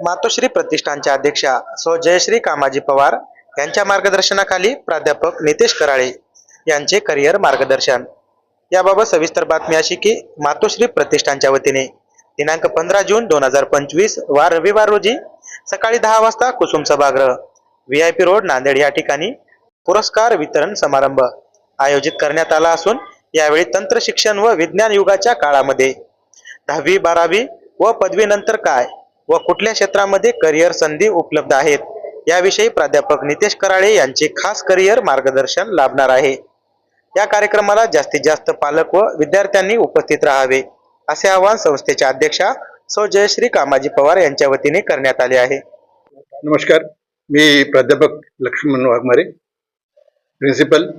मातोश्री प्रतिष्ठानच्या अध्यक्षा सो जयश्री कामाजी पवार यांच्या मार्गदर्शनाखाली प्राध्यापक नितेश कराळे यांचे करिअर मार्गदर्शन. याबाबत सविस्तर बातमी अशी की मातोश्री प्रतिष्ठानच्या वतीने दिनांक पंधरा जून दोन हजार पंचवीस वार रविवार रोजी सकाळी दहा वाजता कुसुम सभागृह V I P road Nanded या ठिकाणी पुरस्कार वितरण समारंभ आयोजित करण्यात आला असून यावेळी तंत्र शिक्षण व विज्ञान युगाच्या काळामध्ये दहावी बारावी व पदवीनंतर काय व कुठल्या क्षेत्रामध्ये करिअर संधी उपलब्ध आहेत? याविषयी प्राध्यापक नितेश कराळे यांचे खास करिअर मार्गदर्शन लाभणार आहे. या कार्यक्रमाला जास्तीत जास्त पालक व विद्यार्थ्यांनी उपस्थित राहावे असे आवाहन संस्थेच्या अध्यक्षा सौ जयश्री कामाजी पवार यांच्या वतीने करण्यात आले आहे. नमस्कार मी प्राध्यापक Laxman Waghmare principal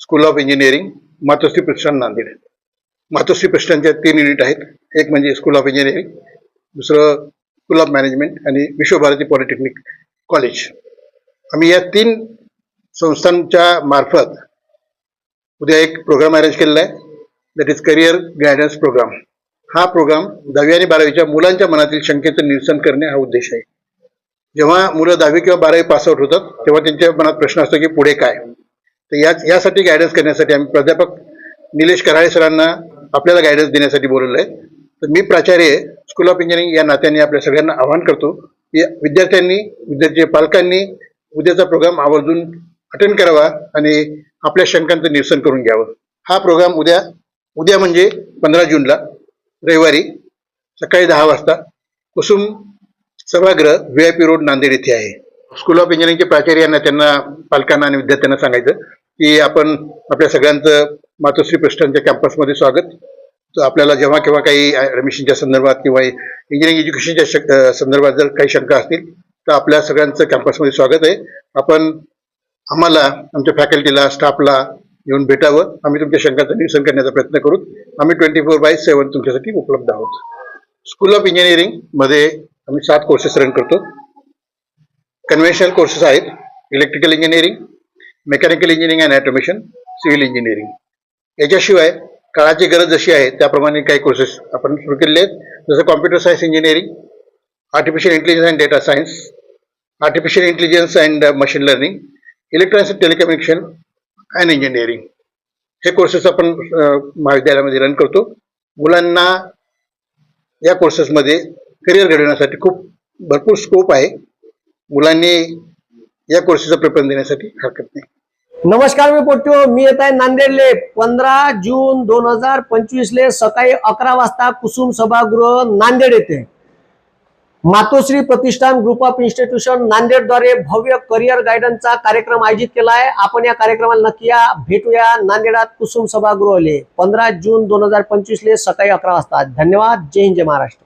school of engineering Matoshri Pratishthan Nanded. Matoshri प्रतिष्ठानच्या तीन युनिट आहेत. एक म्हणजे स्कूल ऑफ इंजिनिअरिंग दुसरं स्कूल ऑफ मॅनेजमेंट आणि विश्वभारती पॉलिटेक्निक कॉलेज आम्ही या तीन संस्थांच्या मार्फत उद्या एक प्रोग्राम अरेंज केलेला आहे. That is career guidance program हा प्रोग्राम दहावी आणि बारावीच्या मुलांच्या मनातील शंकेचं निरसन करणे हा उद्देश आहे. जेव्हा मुलं दहावी किंवा बारावी पासआउट होतात तेव्हा त्यांच्या मनात प्रश्न असतो की पुढे काय? तर या यासाठी गायडन्स करण्यासाठी आम्ही प्राध्यापक निलेश कराळे सरांना आपल्याला गायडन्स देण्यासाठी बोलवलं आहे तर मी प्राचार्य आहे स्कूल ऑफ इंजिनिअरिंग या नात्याने आपल्या सगळ्यांना आवाहन करतो की विद्यार्थ्यांनी विद्यार्थी पालकांनी उद्याचा प्रोग्राम आवर्जून अटेंड करावा आणि आपल्या शंकांचं निरसन करून घ्यावं. हा प्रोग्राम उद्या उद्या म्हणजे पंधरा जूनला रविवारी सकाळी दहा वाजता कुसुम सभागृह V I P road Nanded येथे आहे. स्कूल ऑफ इंजिनिअरिंगचे प्राचार्य यांना त्यांना पालकांना आणि विद्यार्थ्यांना सांगायचं की आपण आपल्या सगळ्यांचं मातोश्री पृष्ठांच्या कॅम्पसमध्ये स्वागत. आपल्याला जेव्हा केव्हा काही ॲडमिशनच्या संदर्भात किंवा इंजिनिअरिंग एज्युकेशनच्या संदर्भात जर काही शंका असतील तर आपल्या सगळ्यांचं कॅम्पसमध्ये स्वागत आहे. आपण आम्हाला आमच्या फॅकल्टीला स्टाफला येऊन भेटावं. आम्ही तुमच्या शंकांचं निरसन करण्याचा प्रयत्न करू. आम्ही ट्वेंटी फोर बाय सेवन तुमच्यासाठी उपलब्ध आहोत. स्कूल ऑफ इंजिनिअरिंगमध्ये आम्ही सात कोर्सेस रन करतो. कन्व्हेन्शनल कोर्सेस आहेत. Electrical engineering mechanical engineering and automation civil engineering याच्याशिवाय काळाची गरज जशी आहे त्याप्रमाणे काही कोर्सेस आपण सुरू केलेले आहेत. जसं computer science engineering artificial intelligence and data science artificial intelligence and machine learning electronics telecommunication and engineering हे कोर्सेस आपण महाविद्यालयामध्ये रन करतो. मुलांना या कोर्सेसमध्ये करिअर घडवण्यासाठी खूप भरपूर स्कोप आहे. मुलांनी या कोर्सेसचं प्रेफरन्स देण्यासाठी हरकत नाही. नमस्कार मी पोट्यो मी येत आहे नांदेडले. पंधरा जून दोन हजार पंचवीस ले सकाळी अकरा वाजता कुसुम सभागृह नांदेड येथे Matoshri Pratishthan group of institution नांदेडद्वारे भव्य करिअर गायडन्सचा कार्यक्रम आयोजित केला आहे आपण या कार्यक्रमाला नक्की या. भेटूया नांदेडात कुसुम सभागृहले. पंधरा जून दोन हजार पंचवीस ले सकाळी अकरा वाजता. धन्यवाद. जय हिंद जय महाराष्ट्र.